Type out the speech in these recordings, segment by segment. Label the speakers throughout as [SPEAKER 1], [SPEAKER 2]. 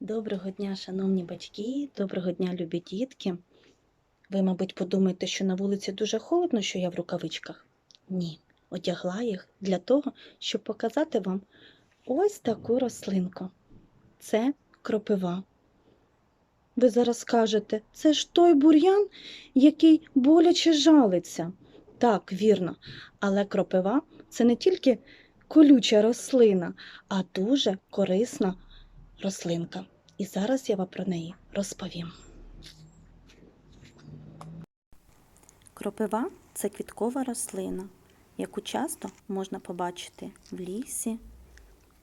[SPEAKER 1] Доброго дня, шановні батьки, доброго дня, любі дітки. Ви, мабуть, подумаєте, що на вулиці дуже холодно, що я в рукавичках? Ні, одягла їх для того, щоб показати вам ось таку рослинку. Це кропива. Ви зараз скажете, це ж той бур'ян, який боляче жалиться. Так, вірно, але кропива це не тільки колюча рослина, а дуже корисна рослинка. І зараз я вам про неї розповім. Кропива це квіткова рослина, яку часто можна побачити в лісі,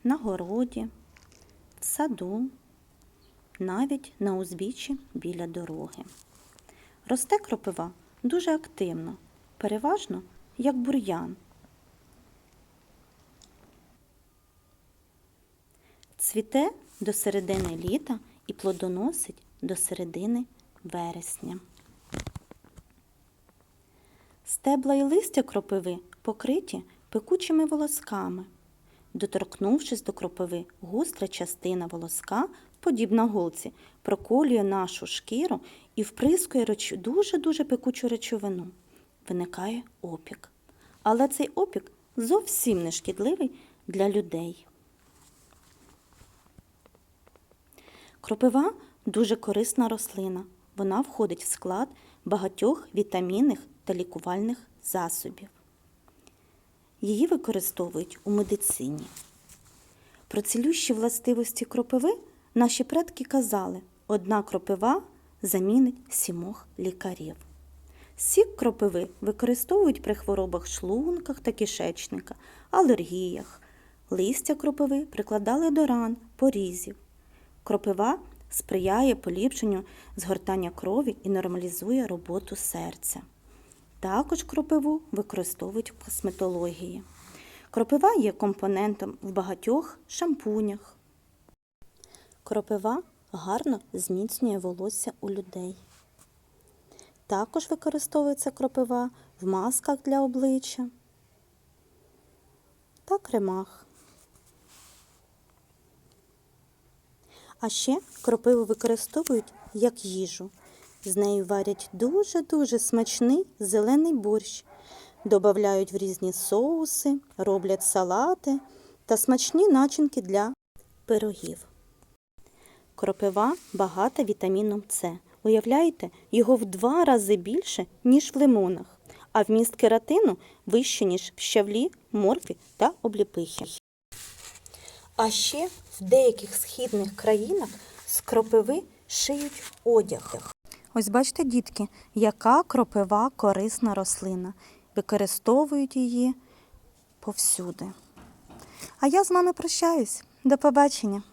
[SPEAKER 1] на городі, в саду, навіть на узбіччі біля дороги. Росте кропива дуже активно, переважно як бур'ян. Цвіте до середини літа і плодоносить до середини вересня. Стебла і листя кропиви покриті пекучими волосками. Доторкнувшись до кропиви, густра частина волоска, подібна голці, проколює нашу шкіру і вприскує дуже-дуже пекучу речовину. Виникає опік. Але цей опік зовсім не шкідливий для людей. Кропива дуже корисна рослина. Вона входить в склад багатьох вітамінних та лікувальних засобів. Її використовують у медицині. Про цілющі властивості кропиви наші предки казали, одна кропива замінить сімох лікарів. Сік кропиви використовують при хворобах шлунках та кишечника, алергіях. Листя кропиви прикладали до ран, порізів. Кропива сприяє поліпшенню згортання крові і нормалізує роботу серця. Також кропиву використовують в косметології. Кропива є компонентом в багатьох шампунях. Кропива гарно зміцнює волосся у людей. Також використовується кропива в масках для обличчя та кремах. А ще кропиву використовують як їжу. З нею варять дуже-дуже смачний зелений борщ, додають в різні соуси, роблять салати та смачні начинки для пирогів. Кропива багата вітаміном С. Уявляєте, його в два рази більше, ніж в лимонах, а вміст кератину вище, ніж в щавлі, моркві та обліпихи. А ще в деяких східних країнах з кропиви шиють одяг. Ось бачите, дітки, яка кропива корисна рослина. Використовують її повсюди. А я з вами прощаюсь. До побачення!